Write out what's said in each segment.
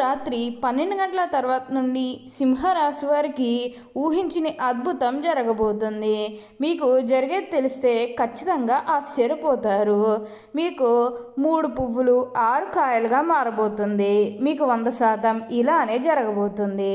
రాత్రి పన్నెండు గంటల తర్వాత నుండి సింహరాశి వారికి ఊహించిన అద్భుతం జరగబోతుంది. మీకు జరిగేది తెలిస్తే ఖచ్చితంగా ఆశ్చర్యపోతారు. మీకు మూడు పువ్వులు ఆరు కాయలుగా మారబోతుంది. మీకు వంద శాతం ఇలానే జరగబోతుంది.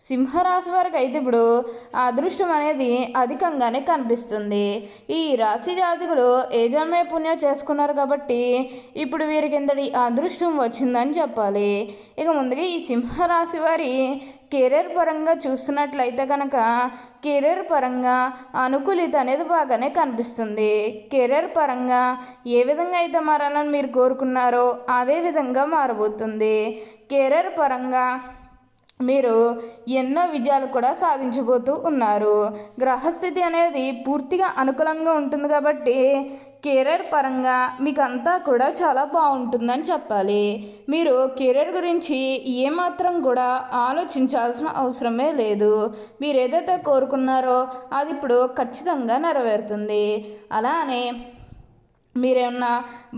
సింహరాశి వారికి అయితే ఇప్పుడు అదృష్టం అనేది అధికంగానే కనిపిస్తుంది. ఈ రాశి జాతకులు ఏ పుణ్యం చేసుకున్నారు కాబట్టి ఇప్పుడు వీరికి ఇంతటి అదృష్టం వచ్చిందని చెప్పాలి. ఇక ముందుగా ఈ సింహరాశి వారి కెరీర్ పరంగా చూస్తున్నట్లయితే కనుక కెరీర్ పరంగా అనుకూలిత అనేది బాగానే కనిపిస్తుంది. కెరీర్ పరంగా ఏ విధంగా అయితే మారాలని మీరు కోరుకున్నారో అదే విధంగా మారబోతుంది. కెరీర్ పరంగా మీరు ఎన్నో విజయాలు కూడా సాధించబోతూ ఉన్నారు. గ్రహస్థితి అనేది పూర్తిగా అనుకూలంగా ఉంటుంది కాబట్టి కెరీర్ పరంగా మీకు అంతా కూడా చాలా బాగుంటుందని చెప్పాలి. మీరు కెరీర్ గురించి ఏమాత్రం కూడా ఆలోచించాల్సిన అవసరమే లేదు. మీరు ఏదైతే కోరుకున్నారో అది ఇప్పుడు ఖచ్చితంగా నెరవేరుతుంది. అలానే మీరేమన్నా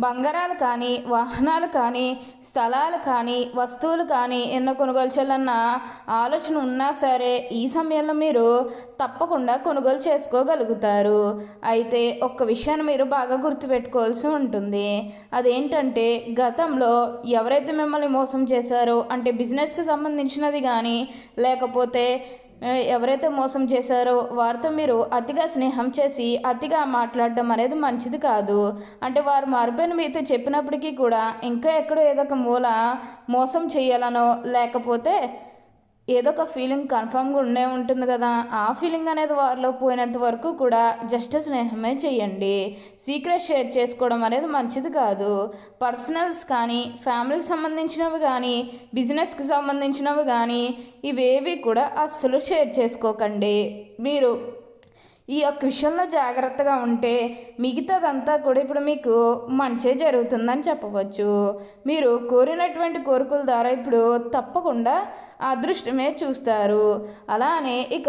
బంగారాలు కానీ వాహనాలు కానీ స్థలాలు కానీ వస్తువులు కానీ ఎన్నో కొనుగోలు చేయాలన్న ఆలోచన ఉన్నా సరే ఈ సమయంలో మీరు తప్పకుండా కొనుగోలు చేసుకోగలుగుతారు. అయితే ఒక్క విషయాన్ని మీరు బాగా గుర్తుపెట్టుకోవాల్సి ఉంటుంది. అదేంటంటే గతంలో ఎవరైతే మిమ్మల్ని మోసం చేశారో అంటే బిజినెస్కి సంబంధించినది కానీ లేకపోతే ఎవరైతే మోసం చేశారో వారితో మీరు అతిగా స్నేహం చేసి అతిగా మాట్లాడడం అనేది మంచిది కాదు. అంటే వారు మారిపోయిన మీతో చెప్పినప్పటికీ కూడా ఇంకా ఎక్కడో ఏదో ఒక మూల మోసం చేయాలనో లేకపోతే ఏదో ఒక ఫీలింగ్ కన్ఫామ్గా ఉండే ఉంటుంది కదా. ఆ ఫీలింగ్ అనేది వారిలో పోయినంత వరకు కూడా జస్ట్ స్నేహమే చేయండి. సీక్రెట్ షేర్ చేసుకోవడం అనేది మంచిది కాదు. పర్సనల్స్ కానీ ఫ్యామిలీకి సంబంధించినవి కానీ బిజినెస్కి సంబంధించినవి కానీ ఇవేవి కూడా అస్సలు షేర్ చేసుకోకండి. మీరు ఈ యొక్క విషయంలో జాగ్రత్తగా ఉంటే మిగతాదంతా కూడా ఇప్పుడు మీకు మంచే జరుగుతుందని చెప్పవచ్చు. మీరు కోరినటువంటి కోరికల ద్వారా ఇప్పుడు తప్పకుండా అదృష్టమే చూస్తారు. అలానే ఇక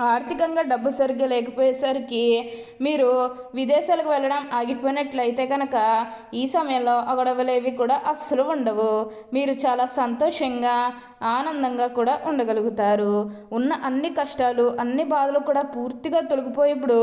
ఆర్థికంగా డబ్బు సరిగ్గా లేకపోయేసరికి మీరు విదేశాలకు వెళ్ళడం ఆగిపోయినట్లయితే కనుక ఈ సమయంలో అగొడవలేవి గొడవలేవి కూడా అస్సలు ఉండవు. మీరు చాలా సంతోషంగా ఆనందంగా కూడా ఉండగలుగుతారు. ఉన్న అన్ని కష్టాలు అన్ని బాధలు కూడా పూర్తిగా తొలగిపోయేప్పుడు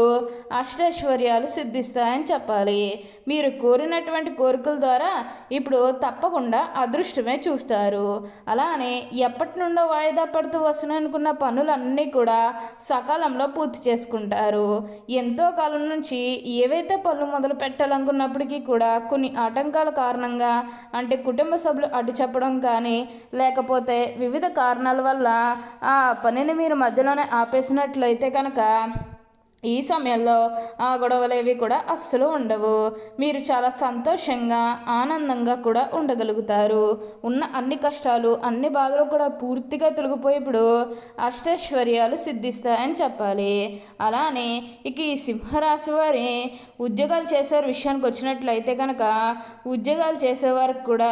అష్టైశ్వర్యాలు సిద్ధిస్తాయని చెప్పాలి. మీరు కోరినటువంటి కోరికల ద్వారా ఇప్పుడు తప్పకుండా అదృష్టమే చూస్తారు. అలానే ఎప్పటి నుండో వాయిదా పడుతూ వస్తున్నాయనుకున్న పనులన్నీ కూడా సకాలంలో పూర్తి చేసుకుంటారు. ఎంతో కాలం నుంచి ఏవైతే పనులు మొదలు పెట్టాలనుకున్నప్పటికీ కూడా కొన్ని ఆటంకాల కారణంగా అంటే కుటుంబ సభ్యులు అడ్డు చెప్పడం కానీ లేకపోతే వివిధ కారణాల వల్ల ఆ పనిని మీరు మధ్యలోనే ఆపేసినట్లయితే కనుక ఈ సమయంలో ఆ గొడవలేవి కూడా అస్సలు ఉండవు. మీరు చాలా సంతోషంగా ఆనందంగా కూడా ఉండగలుగుతారు. ఉన్న అన్ని కష్టాలు అన్ని బాధలు కూడా పూర్తిగా తొలగిపోయేప్పుడు అష్టైశ్వర్యాలు సిద్ధిస్తాయని చెప్పాలి. అలానే ఇక ఈ సింహరాశి వారి ఉద్యోగాలు చేసే విషయానికి వచ్చినట్లయితే కనుక ఉద్యోగాలు చేసేవారికి కూడా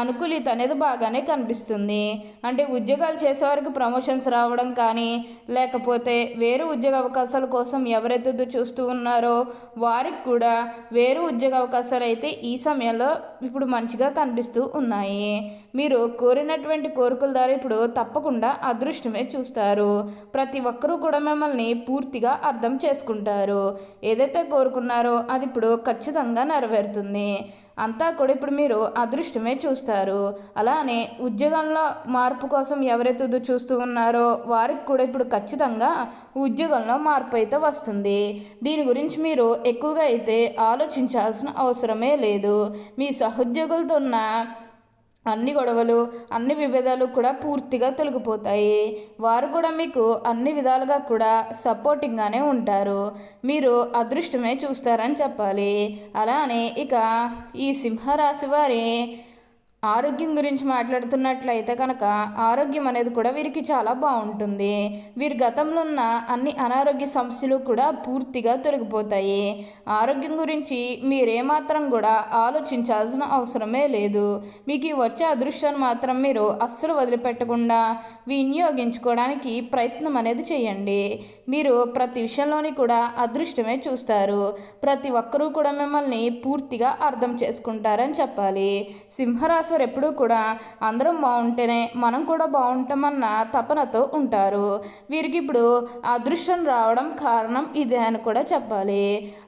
అనుకూలిత అనేది బాగానే కనిపిస్తుంది. అంటే ఉద్యోగాలు చేసేవారికి ప్రమోషన్స్ రావడం కానీ లేకపోతే వేరే ఉద్యోగ అవకాశాల కోసం ఎవరైతే చూస్తూ ఉన్నారో వారికి కూడా వేరు ఉద్యోగ అవకాశాలు అయితే ఈ సమయంలో ఇప్పుడు మంచిగా కనిపిస్తూ ఉన్నాయి. మీరు కోరినటువంటి కోరికల ద్వారా ఇప్పుడు తప్పకుండా అదృష్టమే చూస్తారు. ప్రతి ఒక్కరూ కూడా మిమ్మల్ని పూర్తిగా అర్థం చేసుకుంటారు. ఏదైతే కోరుకున్నారో అది ఇప్పుడు ఖచ్చితంగా నెరవేరుతుంది. అంతా కూడా ఇప్పుడు మీరు అదృష్టమే చూస్తారు. అలానే ఉద్యోగంలో మార్పు కోసం ఎవరైతే ఎదురు చూస్తూ ఉన్నారో వారికి కూడా ఇప్పుడు ఖచ్చితంగా ఉద్యోగంలో మార్పు అయితే వస్తుంది. దీని గురించి మీరు ఎక్కువగా అయితే ఆలోచించాల్సిన అవసరమే లేదు. మీ సహోద్యోగులతో ఉన్న అన్ని గొడవలు అన్ని విభేదాలు కూడా పూర్తిగా తొలగిపోతాయి. వారు కూడా మీకు అన్ని విధాలుగా కూడా సపోర్టింగ్గానే ఉంటారు. మీరు అదృష్టమే చూస్తారని చెప్పాలి. అలానే ఇక ఈ సింహరాశి వారి ఆరోగ్యం గురించి మాట్లాడుతున్నట్లయితే కనుక ఆరోగ్యం అనేది కూడా వీరికి చాలా బాగుంటుంది. వీరి గతంలో ఉన్న అన్ని అనారోగ్య సమస్యలు కూడా పూర్తిగా తొలగిపోతాయి. ఆరోగ్యం గురించి మీరేమాత్రం కూడా ఆలోచించాల్సిన అవసరమే లేదు. మీకు వచ్చే అదృష్టాన్ని మాత్రం మీరు అస్సలు వదిలిపెట్టకుండా వినియోగించుకోవడానికి ప్రయత్నం అనేది చేయండి. మీరు ప్రతి విషయంలోని కూడా అదృష్టమే చూస్తారు. ప్రతి ఒక్కరూ కూడా మిమ్మల్ని పూర్తిగా అర్థం చేసుకుంటారని చెప్పాలి. సింహరాశివారు ఎప్పుడూ కూడా అందరం బాగుంటేనే మనం కూడా బాగుంటామన్న తపనతో ఉంటారు. వీరికి ఇప్పుడు అదృష్టం రావడం కారణం ఇదే అని కూడా చెప్పాలి.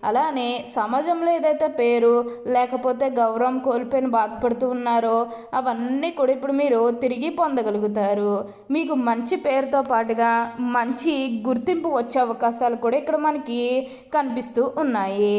అలానే సమాజంలో ఏదైతే పేరు లేకపోతే గౌరవం కోల్పోయిన బాధపడుతూ ఉన్నారో అవన్నీ కూడా ఇప్పుడు మీరు తిరిగి పొందగలుగుతారు. మీకు మంచి పేరుతో పాటుగా మంచి గుర్తింపు వచ్చే అవకాశాలు కూడా ఇక్కడ మనకి కనిపిస్తూ ఉన్నాయి.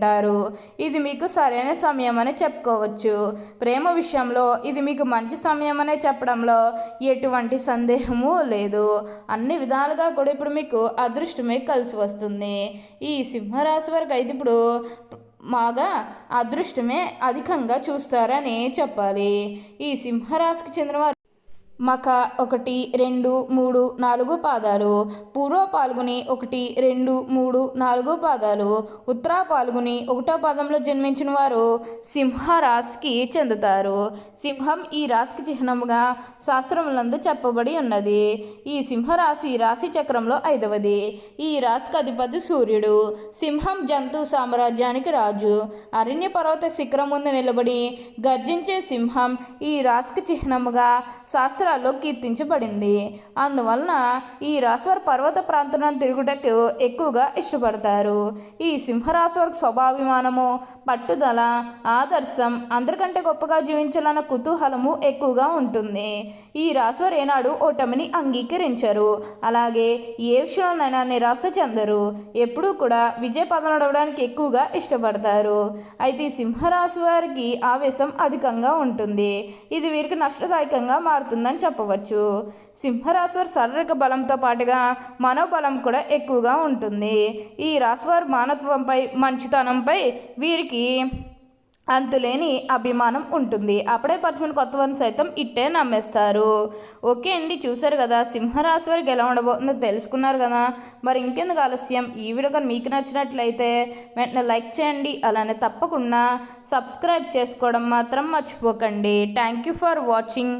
చేసుకుంటారు. ఇది మీకు సరైన సమయం అని చెప్పుకోవచ్చు. ప్రేమ విషయంలో ఇది మీకు మంచి సమయం అనే చెప్పడంలో ఎటువంటి సందేహము లేదు. అన్ని విధాలుగా కూడా ఇప్పుడు మీకు అదృష్టమే కలిసి వస్తుంది. ఈ సింహరాశి వరకు అయితే ఇప్పుడు మాగా అదృష్టమే అధికంగా చూస్తారని చెప్పాలి. ఈ సింహరాశికి చెందిన వారు మక ఒకటి రెండు మూడు నాలుగు పాదాలు. పూర్వ పాల్గొని ఒకటి రెండు మూడు నాలుగు పాదాలు. ఉత్తర పాల్గొని ఒకటో పాదంలో జన్మించిన వారు సింహ రాశికి చెందుతారు. సింహం ఈ రాశికి చిహ్నముగా శాస్త్రములందు చెప్పబడి ఉన్నది. ఈ సింహరాశి రాశి చక్రంలో ఐదవది. ఈ రాశికి అధిపతి సూర్యుడు. సింహం జంతు సామ్రాజ్యానికి రాజు. అరణ్య పర్వత శిఖరం ముందు నిలబడి గర్జించే సింహం ఈ రాశికి చిహ్నముగా శాస్త్ర శాస్త్రాల్లో కీర్తించబడింది. అందువలన ఈ రాశివారు పర్వత ప్రాంతం తిరుగుటకు ఎక్కువగా ఇష్టపడతారు. ఈ సింహరాశివారికి స్వభాభిమానము పట్టుదల ఆదర్శం అందరికంటే గొప్పగా జీవించాలన్న కుతూహలము ఎక్కువగా ఉంటుంది. ఈ రాశ్వర్ ఏనాడు ఓటమిని అంగీకరించరు. అలాగే ఏ విషయంలోనైనా నిరాశ చెందరు. ఎప్పుడూ కూడా విజయ పదం నడవడానికి ఎక్కువగా ఇష్టపడతారు. అయితే ఈ సింహరాశి వారికి ఆవేశం అధికంగా ఉంటుంది. ఇది వీరికి నష్టదాయకంగా మారుతుందని చెప్పవచ్చు. సింహరాశివారి శారీరక బలంతో పాటుగా మనోబలం కూడా ఎక్కువగా ఉంటుంది. ఈ రాశివారి మానత్వంపై మంచితనంపై వీరికి అంతులేని అభిమానం ఉంటుంది. అప్పుడే పరిచయం కొత్త వారిని సైతం ఇట్టే నమ్మేస్తారు. ఓకే అండి చూశారు కదా సింహరాశి వారికి ఎలా ఉండబోతుందో తెలుసుకున్నారు కదా. మరి ఇంకెందుకు ఆలస్యం? ఈ వీడియో కానీ మీకు నచ్చినట్లయితే వెంటనే లైక్ చేయండి. అలానే తప్పకుండా సబ్స్క్రైబ్ చేసుకోవడం మాత్రం మర్చిపోకండి. Thank you for watching